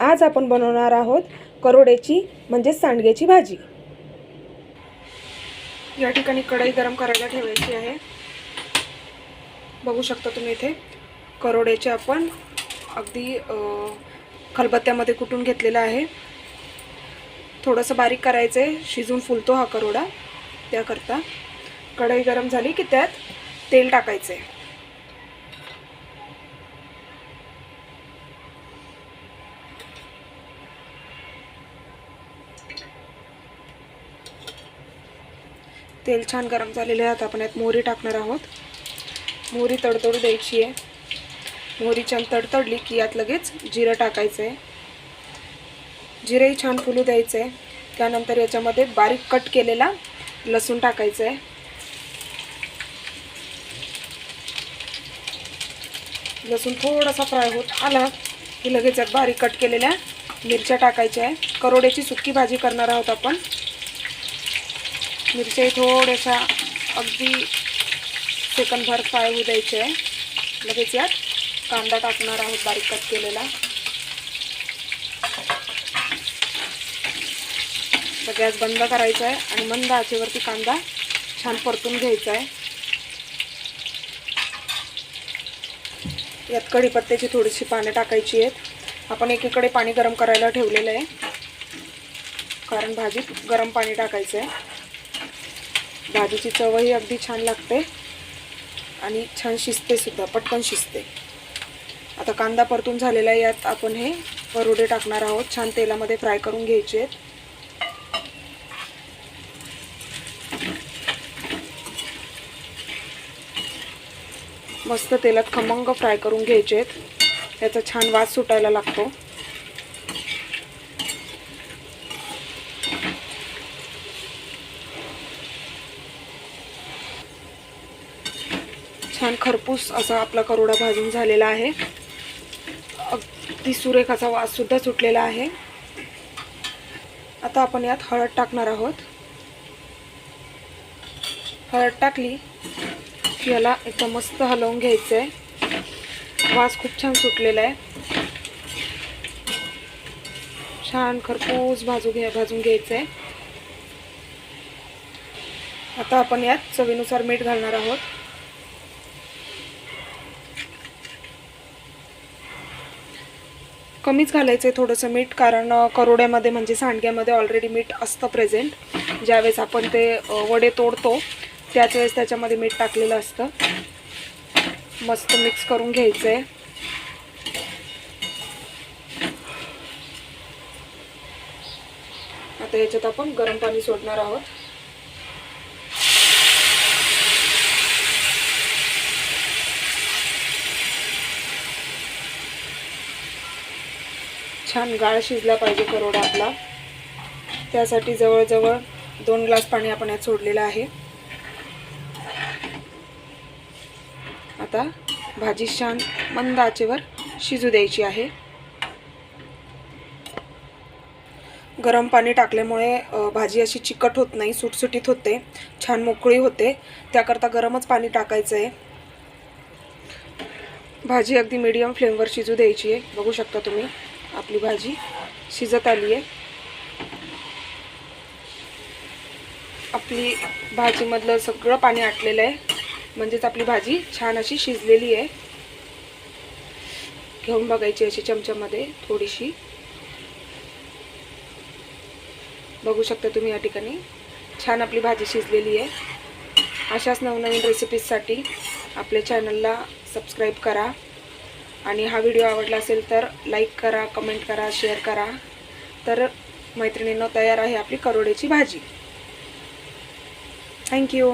आज आपण बनवणार आहोत करोड्याची म्हणजेच सांडग्याची भाजी. या ठिकाणी कढई गरम करायला ठेवायची आहे. बघू शकता तुम्ही इथे करोड्याचे आपण अगदी खलबत्त्यामध्ये कुटून घेतलेलं आहे. थोडंसं बारीक करायचं आहे शिजून फुलतो हा करोडा. त्याकरता कढई गरम झाली की त्यात तेल टाकायचं आहे तेल छान गरम झालेले आहे. आता आपण यात मोहरी टाकणार आहोत. मोहरी तडतडू द्यायची आहे. मोहरी छान तडतडली की यात लगेच जिरं टाकायचं आहे जिरंही छान फुलू द्यायचं आहे त्यानंतर याच्यामध्ये बारीक कट केलेला लसूण टाकायचं आहे लसूण थोडासा फ्राय होत आला की लगेच यात बारीक कट केलेल्या मिरच्या टाकायच्या आहे. करोड्याची सुक्की भाजी करणार आहोत आपण. मिरच्याही थोड्याशा अगदी सेकंदभर फ्राय होऊ द्यायचे आहे. लगेच यात कांदा टाकणार आहोत बारीक कट केलेला. गॅस बंद करायचा आहे आणि मंद आचेवरती कांदा छान परतून घ्यायचा आहे. यात कढीपत्त्याची थोडीशी पाने टाकायची आहेत. आपण एकीकडे पाणी गरम करायला ठेवलेलं आहे. कारण भाजीत गरम पाणी टाकायचं आहे. भाजीची चवही अगदी छान लागते. आणि छान शिजते सुद्धा पटकन शिजते. आता कांदा परतून झालेला आहे यात आपण हे परोडे टाकणार आहोत. छान तेलामध्ये फ्राय करून घ्यायचे आहेत. मस्त तेलात खमंग फ्राय करून घ्यायचे आहेत. याचा छान वास सुटायला लागतो. छान खरपूस असा आपला करोडा भाजून झालेला आहे. अगदी सुरेखाचा वाससुद्धा सुटलेला आहे. आता आपण यात हळद टाकणार आहोत. हळद टाकली की याला एकदम मस्त हलवून घ्यायचं आहे वास खूप छान सुटलेला आहे. छान खरपूस भाजू घ्या भाजून घ्यायचं आहे आता आपण यात चवीनुसार मीठ घालणार आहोत. कमीच घालायचं आहे थोडंसं मीठ कारण करोड्यामध्ये म्हणजे सांडग्यामध्ये ऑलरेडी मीठ असतं प्रेझेंट ज्यावेळेस आपण ते वडे तोडतो त्याच वेळेस त्याच्यामध्ये मीठ टाकलेलं असतं. मस्त मिक्स करून घ्यायचं आहे आता याच्यात आपण गरम पाणी सोडणार आहोत. छान गाळ शिजला पाहिजे करोडा आपला. त्यासाठी जवळजवळ दोन ग्लास पाणी आपण यात सोडलेलं आहे. आता भाजी छान मंद आचेवर शिजू द्यायची आहे. गरम पाणी टाकल्यामुळे भाजी अशी चिकट होत नाही सुटसुटीत होते छान मोकळी होते. त्याकरता गरमच पाणी टाकायचं आहे भाजी अगदी मीडियम फ्लेमवर शिजू द्यायची आहे. बघू शकता तुम्ही. आपली भाजी शिजत आली आहे. आपली भाजीमधलं सगळं पाणी आटलेलं आहे. म्हणजेच आपली भाजी छान अशी शिजलेली आहे. घेऊन बघायची अशी चमच्यामध्ये थोडीशी. बघू शकता तुम्ही या ठिकाणी. छान आपली भाजी शिजलेली आहे. अशाच नवनवीन रेसिपीजसाठी आपल्या चॅनलला सबस्क्राईब करा. आणि हा व्हिडिओ आवडला असेल तर लाईक करा कमेंट करा शेअर करा. तर मैत्रिणींनो तयार आहे आपली करोड्याची भाजी. थँक्यू